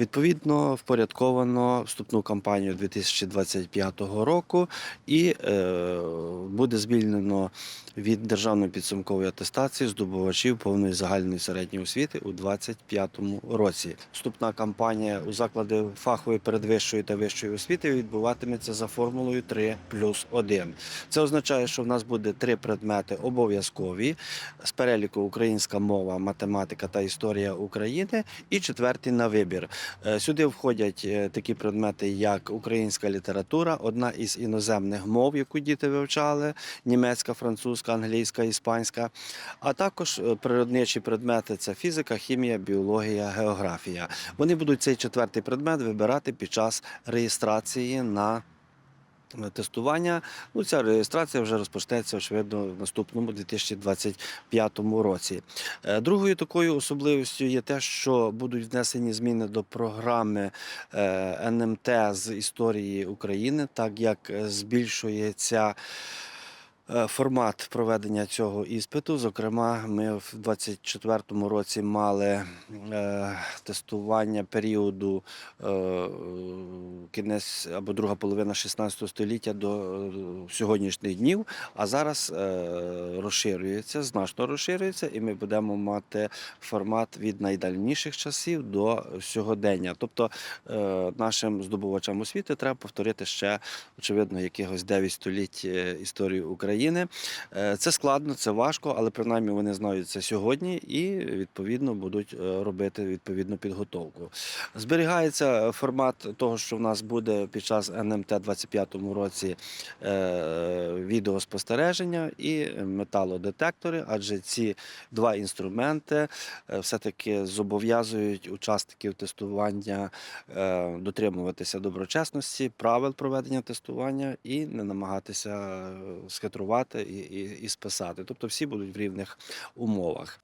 Відповідно, впорядковано вступну кампанію 2025 року і е, буде звільнено від державної підсумкової атестації здобувачів повної загальної середньої освіти у 2025 році. Вступна кампанія у заклади фахової передвищої та вищої освіти відбуватиметься за формулою 3 плюс 1. Це означає, що в нас буде три предмети обов'язкові з переліку українська мова, математика та історія України, і четвертий на вибір. Е, Сюди входять е, такі предмети, як українська література, одна із іноземних мов, яку діти вивчали: німецька, французька, англійська, іспанська, а також е, природничі предмети це фізика, хімія, біологія, географія. Вони будуть цей четвертий предмет вибирати під час реєстрації на тестування. Ну, ця реєстрація вже розпочнеться, очевидно, в наступному 2025 році. Е, Другою такою особливістю є те, що будуть внесені зміни до програми е, НМТ з історії України, так як е, збільшується. Формат проведення цього іспиту. Зокрема, ми в 2024 році мали тестування періоду кінець або друга половина 16 століття до е, сьогоднішніх днів. А зараз е, розширюється, значно розширюється, і ми будемо мати формат від найдальніших часів до сьогодення. Тобто е, нашим здобувачам освіти треба повторити ще, очевидно, якихось 9 століть історії України. Це складно, це важко, але принаймні вони знають це сьогодні і відповідно будуть робити відповідну підготовку. Зберігається формат того, що в нас буде під час НМТ 25 році е, відеоспостереження і металодетектори, адже ці два інструменти е, все-таки зобов'язують учасників тестування е, дотримуватися доброчесності, правил проведення тестування і не намагатися схитрувати і, і, і списати. Тобто всі будуть в рівних умовах.